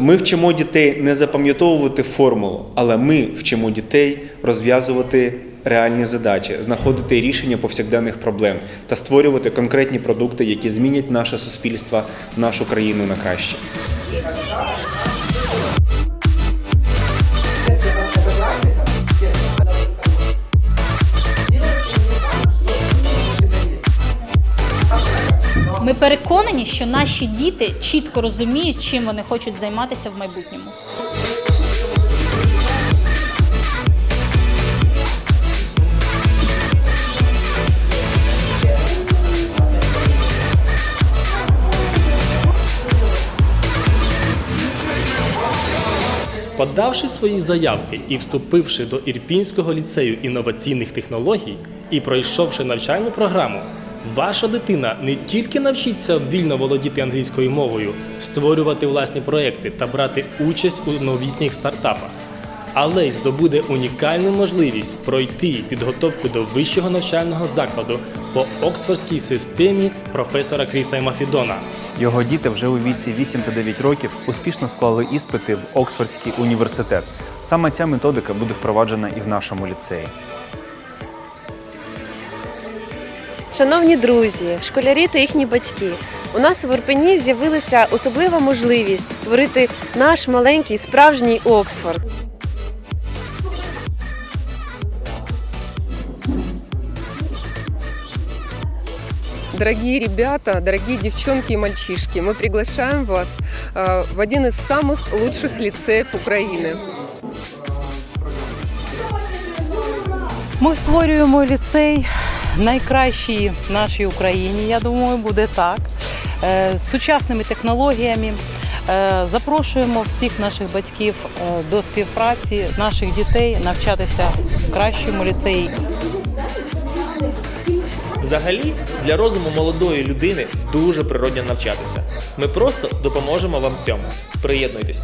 Ми вчимо дітей не запам'ятовувати формулу, але ми вчимо дітей розв'язувати реальні задачі, знаходити рішення повсякденних проблем та створювати конкретні продукти, які змінять наше суспільство, нашу країну на краще. Ми переконані, що наші діти чітко розуміють, чим вони хочуть займатися в майбутньому. Подавши свої заявки і вступивши до Ірпінського ліцею інноваційних технологій і пройшовши навчальну програму, ваша дитина не тільки навчиться вільно володіти англійською мовою, створювати власні проекти та брати участь у новітніх стартапах, але й здобуде унікальну можливість пройти підготовку до вищого навчального закладу по оксфордській системі професора Кріса Мафідона. Його діти вже у віці 8 та 9 років успішно склали іспити в Оксфордський університет. Саме ця методика буде впроваджена і в нашому ліцеї. Шановні друзі, школярі та їхні батьки, у нас у Верпені з'явилася особлива можливість створити наш маленький справжній Оксфорд. Дорогие ребята, дорогие девчонки и мальчишки, мы приглашаем вас э, в один из самых лучших лицеев Украины. Ми створюємо ліцей найкращий в нашій Україні. Я думаю, буде так. Е, З сучасними технологіями. Е, Запрошуємо всіх наших батьків е, до співпраці, наших дітей навчатися в кращому ліцеї. Взагалі, для розуму молодої людини дуже природно навчатися. Ми просто допоможемо вам в цьому. Приєднуйтесь.